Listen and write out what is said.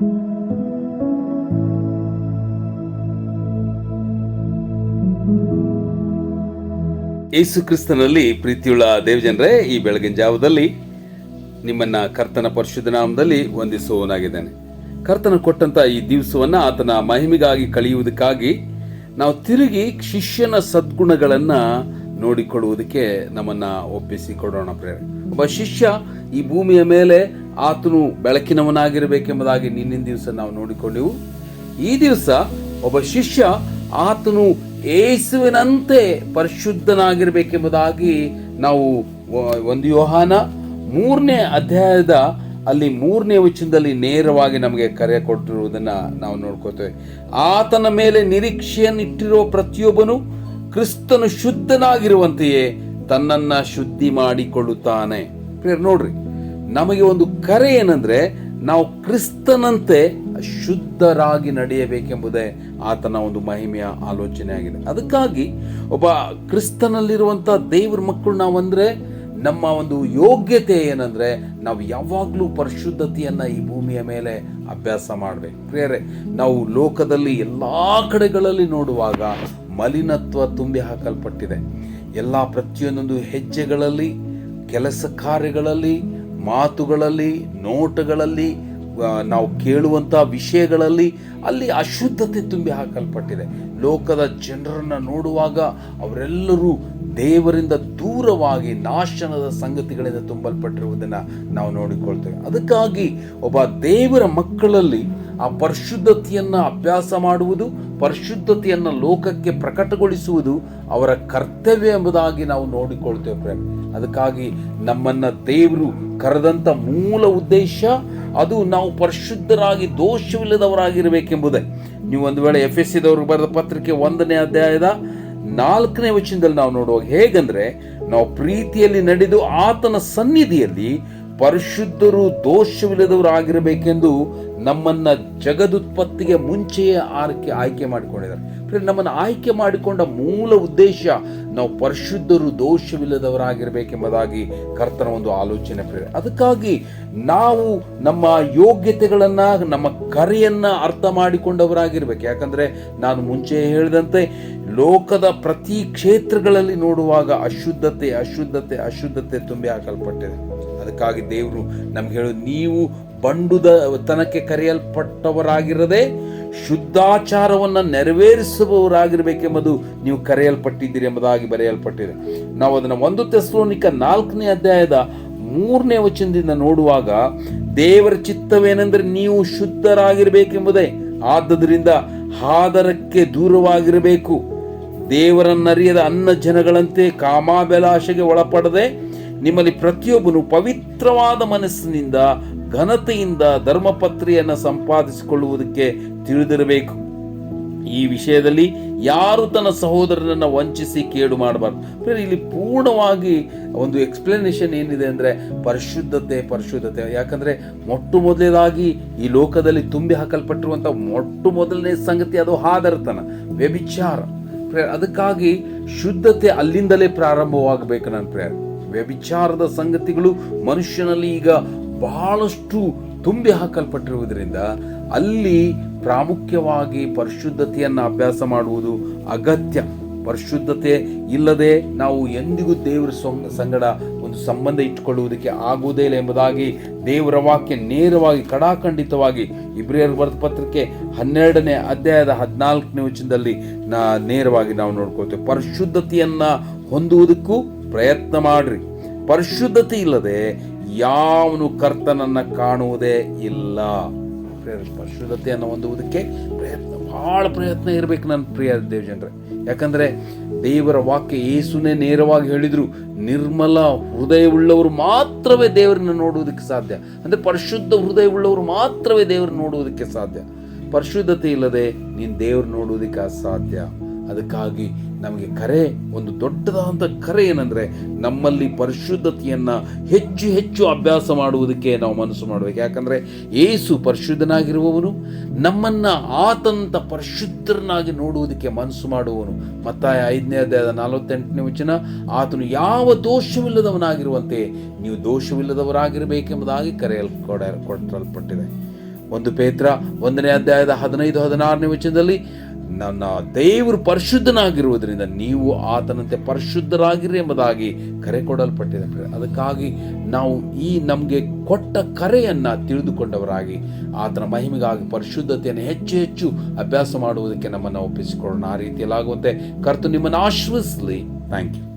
ಯೇಸು ಕ್ರಿಸ್ತನಲ್ಲಿ ಪ್ರೀತಿಯುಳ್ಳ ದೇವಜನರೇ, ಈ ಬೆಳಗಿನ ಜಾವದಲ್ಲಿ ನಿಮ್ಮನ್ನ ಕರ್ತನ ಪರಿಶುದ್ಧ ನಾಮದಲ್ಲಿ ವಂದಿಸುವವನಾಗಿದ್ದೇನೆ. ಕರ್ತನ ಕೊಟ್ಟಂತ ಈ ದಿವಸವನ್ನ ಆತನ ಮಹಿಮೆಗಾಗಿ ಕಳೆಯುವುದಕ್ಕಾಗಿ ನಾವು ತಿರುಗಿ ಶಿಷ್ಯನ ಸದ್ಗುಣಗಳನ್ನ ನೋಡಿಕೊಳ್ಳುವುದಕ್ಕೆ ನಮ್ಮನ್ನ ಒಪ್ಪಿಸಿ ಕೊಡೋಣ ಪ್ರೇರಣೆ ಒಬ್ಬ ಶಿಷ್ಯ ಈ ಭೂಮಿಯ ಮೇಲೆ ಆತನು ಬೆಳಕಿನವನಾಗಿರಬೇಕೆಂಬುದಾಗಿ ನಿನ್ನಿನ ದಿವಸ ನಾವು ನೋಡಿಕೊಂಡೆವು. ಈ ದಿವಸ ಒಬ್ಬ ಶಿಷ್ಯ ಆತನು ಏಸುವಿನಂತೆ ಪರಿಶುದ್ಧನಾಗಿರಬೇಕೆಂಬುದಾಗಿ ನಾವು ಒಂದು ಯೋಹಾನ ಮೂರನೇ ಅಧ್ಯಾಯದ ಅಲ್ಲಿ ಮೂರನೇ ವಚನದಲ್ಲಿ ನೇರವಾಗಿ ನಮಗೆ ಕರೆ ಕೊಟ್ಟಿರುವುದನ್ನ ನಾವು ನೋಡ್ಕೋತೇವೆ. ಆತನ ಮೇಲೆ ನಿರೀಕ್ಷೆಯನ್ನಿಟ್ಟಿರುವ ಪ್ರತಿಯೊಬ್ಬನು ಕ್ರಿಸ್ತನು ಶುದ್ಧನಾಗಿರುವಂತೆಯೇ ತನ್ನನ್ನ ಶುದ್ಧಿ ಮಾಡಿಕೊಳ್ಳುತ್ತಾನೆ. ನೋಡ್ರಿ. ನಮಗೆ ಒಂದು ಕರೆ ಏನಂದ್ರೆ, ನಾವು ಕ್ರಿಸ್ತನಂತೆ ಶುದ್ಧರಾಗಿ ನಡೆಯಬೇಕೆಂಬುದೇ ಆತನ ಒಂದು ಮಹಿಮೆಯ ಆಲೋಚನೆ ಆಗಿದೆ. ಅದಕ್ಕಾಗಿ ಒಬ್ಬ ಕ್ರಿಸ್ತನಲ್ಲಿರುವಂತ ದೇವ್ರ ಮಕ್ಕಳು ನಾವಂದ್ರೆ, ನಮ್ಮ ಒಂದು ಯೋಗ್ಯತೆ ಏನಂದ್ರೆ, ನಾವು ಯಾವಾಗಲೂ ಪರಿಶುದ್ಧತೆಯನ್ನ ಈ ಭೂಮಿಯ ಮೇಲೆ ಅಭ್ಯಾಸ ಮಾಡಬೇಕು. ಪ್ರಿಯರೇ, ನಾವು ಲೋಕದಲ್ಲಿ ಎಲ್ಲಾ ಕಡೆಗಳಲ್ಲಿ ನೋಡುವಾಗ ಮಲಿನತ್ವ ತುಂಬಿ ಹಾಕಲ್ಪಟ್ಟಿದೆ. ಎಲ್ಲ ಪ್ರತಿಯೊಂದೊಂದು ಹೆಜ್ಜೆಗಳಲ್ಲಿ, ಕೆಲಸ ಕಾರ್ಯಗಳಲ್ಲಿ ಮಾತುಗಳಲ್ಲಿ, ನೋಟಗಳಲ್ಲಿ ನಾವು ಕೇಳುವಂಥ ವಿಷಯಗಳಲ್ಲಿ ಅಲ್ಲಿ ಅಶುದ್ಧತೆ ತುಂಬಿ ಹಾಕಲ್ಪಟ್ಟಿದೆ. ಲೋಕದ ಜನರನ್ನು ನೋಡುವಾಗ ಅವರೆಲ್ಲರೂ ದೇವರಿಂದ ದೂರವಾಗಿ ನಾಶನದ ಸಂಗತಿಗಳಿಂದ ತುಂಬಲ್ಪಟ್ಟಿರುವುದನ್ನು ನಾವು ನೋಡಿಕೊಳ್ತೇವೆ. ಅದಕ್ಕಾಗಿ ಒಬ್ಬ ದೇವರ ಮಕ್ಕಳಲ್ಲಿ ಆ ಪರಿಶುದ್ಧತೆಯನ್ನು ಅಭ್ಯಾಸ ಮಾಡುವುದು, ಪರಿಶುದ್ಧತೆಯನ್ನು ಲೋಕಕ್ಕೆ ಪ್ರಕಟಗೊಳಿಸುವುದು ಅವರ ಕರ್ತವ್ಯ ಎಂಬುದಾಗಿ ನಾವು ನೋಡಿಕೊಳ್ತೇವೆ ಪ್ರೇಮ್. ಅದಕ್ಕಾಗಿ ನಮ್ಮನ್ನ ದೇವರು ಕರೆದಂತ ಮೂಲ ಉದ್ದೇಶ ಅದು ನಾವು ಪರಿಶುದ್ಧರಾಗಿ ದೋಷವಿಲ್ಲದವರಾಗಿರಬೇಕೆಂಬುದೇ. ನೀವು ಒಂದು ವೇಳೆ ಎಫ್ ಎಸ್ ಸಿದವ್ರಿಗೆ ಬರೆದ ಪತ್ರಿಕೆ ಒಂದನೇ ಅಧ್ಯಾಯದ ನಾಲ್ಕನೇ ವಚನದಲ್ಲಿ ನಾವು ನೋಡುವಾಗ ಹೇಗಂದ್ರೆ, ನಾವು ಪ್ರೀತಿಯಲ್ಲಿ ನಡೆದು ಆತನ ಸನ್ನಿಧಿಯಲ್ಲಿ ಪರಿಶುದ್ಧರು ದೋಷವಿಲ್ಲದವರಾಗಿರಬೇಕೆಂದು ನಮ್ಮನ್ನ ಜಗದುತ್ಪತ್ತಿಗೆ ಮುಂಚೆಯೇ ಆರಕ್ಕೆ ಆಯ್ಕೆ ಮಾಡಿಕೊಂಡಿದ್ದಾರೆ. ನಮ್ಮನ್ನು ಆಯ್ಕೆ ಮಾಡಿಕೊಂಡ ಮೂಲ ಉದ್ದೇಶ ನಾವು ಪರಿಶುದ್ಧರು ದೋಷವಿಲ್ಲದವರಾಗಿರಬೇಕೆಂಬುದಾಗಿ ಕರ್ತನ ಒಂದು ಆಲೋಚನೆ ಪ್ರೇರಣೆ ಅದಕ್ಕಾಗಿ ನಾವು ನಮ್ಮ ಯೋಗ್ಯತೆಗಳನ್ನ, ನಮ್ಮ ಕರೆಯನ್ನ ಅರ್ಥ ಮಾಡಿಕೊಂಡವರಾಗಿರ್ಬೇಕು. ಯಾಕಂದ್ರೆ ನಾನು ಮುಂಚೆ ಹೇಳಿದಂತೆ ಲೋಕದ ಪ್ರತಿ ಕ್ಷೇತ್ರಗಳಲ್ಲಿ ನೋಡುವಾಗ ಅಶುದ್ಧತೆ ಅಶುದ್ಧತೆ ಅಶುದ್ಧತೆ ತುಂಬಿ ಹಾಕಲ್ಪಟ್ಟಿದೆ. ಅದಕ್ಕಾಗಿ ದೇವರು ನಮ್ಗೆ ಹೇಳು, ನೀವು ಬಂಡುದ ತನಕ್ಕೆ ಕರೆಯಲ್ಪಟ್ಟವರಾಗಿರದೆ ಶುದ್ಧಾಚಾರವನ್ನು ನೆರವೇರಿಸುವವರಾಗಿರಬೇಕೆಂಬುದು ನೀವು ಕರೆಯಲ್ಪಟ್ಟಿದ್ದೀರಿ ಎಂಬುದಾಗಿ ಬರೆಯಲ್ಪಟ್ಟಿದೆ. ನಾವು ಅದನ್ನು ಒಂದು ತೆಸ್ಲೋನಿಕ ನಾಲ್ಕನೇ ಅಧ್ಯಾಯದ ಮೂರನೇ ವಚನದಿಂದ ನೋಡುವಾಗ ದೇವರ ಚಿತ್ತವೇನೆಂದರೆ ನೀವು ಶುದ್ಧರಾಗಿರಬೇಕೆಂಬುದೇ. ಆದ್ದರಿಂದ ಹಾದರಕ್ಕೆ ದೂರವಾಗಿರಬೇಕು. ದೇವರನ್ನರಿಯದ ಅನ್ನ ಜನಗಳಂತೆ ಕಾಮಾಬೆಲಾಶೆಗೆ ಒಳಪಡದೆ ನಿಮ್ಮಲ್ಲಿ ಪ್ರತಿಯೊಬ್ಬನು ಪವಿತ್ರವಾದ ಮನಸ್ಸಿನಿಂದ ಘನತೆಯಿಂದ ಧರ್ಮಪತ್ರಿಯನ್ನು ಸಂಪಾದಿಸಿಕೊಳ್ಳುವುದಕ್ಕೆ ತಿಳಿದಿರಬೇಕು. ಈ ವಿಷಯದಲ್ಲಿ ಯಾರು ತನ್ನ ಸಹೋದರನನ್ನು ವಂಚಿಸಿ ಕೇಡು ಮಾಡಬಾರ್ದು. ಇಲ್ಲಿ ಪೂರ್ಣವಾಗಿ ಒಂದು ಎಕ್ಸ್ಪ್ಲನೇಷನ್ ಏನಿದೆ ಅಂದರೆ ಪರಿಶುದ್ಧತೆ ಪರಿಶುದ್ಧತೆ. ಯಾಕಂದರೆ ಮೊಟ್ಟ ಮೊದಲನೇದಾಗಿ ಈ ಲೋಕದಲ್ಲಿ ತುಂಬಿ ಹಾಕಲ್ಪಟ್ಟಿರುವಂಥ ಮೊಟ್ಟ ಮೊದಲನೇ ಸಂಗತಿ ಅದು ಹಾದರತನ, ವ್ಯಭಿಚಾರ. ಅದಕ್ಕಾಗಿ ಶುದ್ಧತೆ ಅಲ್ಲಿಂದಲೇ ಪ್ರಾರಂಭವಾಗಬೇಕು ನನ್ನ ಪ್ರೇಯರ್ ವ್ಯಭಿಚಾರದ ಸಂಗತಿಗಳು ಮನುಷ್ಯನಲ್ಲಿ ಈಗ ಬಹಳಷ್ಟು ತುಂಬಿ ಹಾಕಲ್ಪಟ್ಟಿರುವುದರಿಂದ ಅಲ್ಲಿ ಪ್ರಾಮುಖ್ಯವಾಗಿ ಪರಿಶುದ್ಧತೆಯನ್ನು ಅಭ್ಯಾಸ ಮಾಡುವುದು ಅಗತ್ಯ. ಪರಿಶುದ್ಧತೆ ಇಲ್ಲದೆ ನಾವು ಎಂದಿಗೂ ದೇವರ ಸೊಂಗ್- ಸಂಗಡ ಒಂದು ಸಂಬಂಧ ಇಟ್ಟುಕೊಳ್ಳುವುದಕ್ಕೆ ಆಗುವುದೇ ಇಲ್ಲ ಎಂಬುದಾಗಿ ದೇವರ ವಾಕ್ಯ ನೇರವಾಗಿ ಕಡಾಖಂಡಿತವಾಗಿ ಇಬ್ರಿಯರ್ ಬರೆದ ಪತ್ರಕ್ಕೆ ಹನ್ನೆರಡನೇ ಅಧ್ಯಾಯದ ಹದಿನಾಲ್ಕನೇ ವಚನದಲ್ಲಿ ನಾ ನೇರವಾಗಿ ನಾವು ನೋಡ್ಕೊಳ್ತೇವೆ. ಪರಿಶುದ್ಧತೆಯನ್ನು ಹೊಂದುವುದಕ್ಕೂ ಪ್ರಯತ್ನ ಮಾಡ್ರಿ. ಪರಿಶುದ್ಧತೆ ಇಲ್ಲದೆ ಯಾವನು ಕರ್ತನನ್ನ ಕಾಣುವುದೇ ಇಲ್ಲ. ಪರಿಶುದ್ಧತೆಯನ್ನು ಹೊಂದುವುದಕ್ಕೆ ಪ್ರಯತ್ನ, ಬಹಳ ಪ್ರಯತ್ನ ಇರಬೇಕು ನನ್ನ ಪ್ರಿಯ ದೇವ್ ಜನರೇ ಯಾಕಂದ್ರೆ ದೇವರ ವಾಕ್ಯ ಏಸುನೇ ನೇರವಾಗಿ ಹೇಳಿದ್ರು, ನಿರ್ಮಲ ಹೃದಯವುಳ್ಳವರು ಮಾತ್ರವೇ ದೇವರನ್ನ ನೋಡುವುದಕ್ಕೆ ಸಾಧ್ಯ. ಅಂದ್ರೆ ಪರಿಶುದ್ಧ ಹೃದಯವುಳ್ಳವರು ಮಾತ್ರವೇ ದೇವರನ್ನ ನೋಡುವುದಕ್ಕೆ ಸಾಧ್ಯ. ಪರಿಶುದ್ಧತೆ ಇಲ್ಲದೆ ನೀನು ದೇವ್ರು ನೋಡುವುದಕ್ಕೆ ಅಸಾಧ್ಯ. ಅದಕ್ಕಾಗಿ ನಮಗೆ ಕರೆ, ಒಂದು ದೊಡ್ಡದಾದಂಥ ಕರೆ ಏನಂದರೆ ನಮ್ಮಲ್ಲಿ ಪರಿಶುದ್ಧತೆಯನ್ನು ಹೆಚ್ಚು ಹೆಚ್ಚು ಅಭ್ಯಾಸ ಮಾಡುವುದಕ್ಕೆ ನಾವು ಮನಸ್ಸು ಮಾಡಬೇಕು. ಯಾಕಂದರೆ ಏಸು ಪರಿಶುದ್ಧನಾಗಿರುವವನು, ನಮ್ಮನ್ನು ಆತಂತ ಪರಿಶುದ್ಧರನ್ನಾಗಿ ನೋಡುವುದಕ್ಕೆ ಮನಸ್ಸು ಮಾಡುವವನು. ಮತ್ತಾಯ ಐದನೇ ಅಧ್ಯಾಯದ ನಲವತ್ತೆಂಟನೇ ವಚನ, ಆತನು ಯಾವ ದೋಷವಿಲ್ಲದವನಾಗಿರುವಂತೆ ನೀವು ದೋಷವಿಲ್ಲದವರಾಗಿರಬೇಕೆಂಬುದಾಗಿ ಕರೆಯಲ್ಪಡ ಕೊಟ್ಟಲ್ಪಟ್ಟಿದೆ ಒಂದು ಪೇತ್ರ, ಒಂದನೇ ಅಧ್ಯಾಯದ ಹದಿನೈದು, ಹದಿನಾರನೇ ವಚನದಲ್ಲಿ ನನ್ನ ದೇವರು ಪರಿಶುದ್ಧನಾಗಿರುವುದರಿಂದ ನೀವು ಆತನಂತೆ ಪರಿಶುದ್ಧರಾಗಿರಿ ಎಂಬುದಾಗಿ ಕರೆ ಕೊಡಲ್ಪಟ್ಟಿದೆ. ಅದಕ್ಕಾಗಿ ನಾವು ಈ ನಮಗೆ ಕೊಟ್ಟ ಕರೆಯನ್ನು ತಿಳಿದುಕೊಂಡವರಾಗಿ ಆತನ ಮಹಿಮೆಗಾಗಿ ಪರಿಶುದ್ಧತೆಯನ್ನು ಹೆಚ್ಚು ಹೆಚ್ಚು ಅಭ್ಯಾಸ ಮಾಡುವುದಕ್ಕೆ ನಮ್ಮನ್ನು ಒಪ್ಪಿಸಿಕೊಳ್ಳೋಣ. ಆ ರೀತಿಯಲ್ಲಾಗುವಂತೆ ಕರ್ತು ನಿಮ್ಮನ್ನು ಆಶ್ವಸಲಿ ಥ್ಯಾಂಕ್ ಯು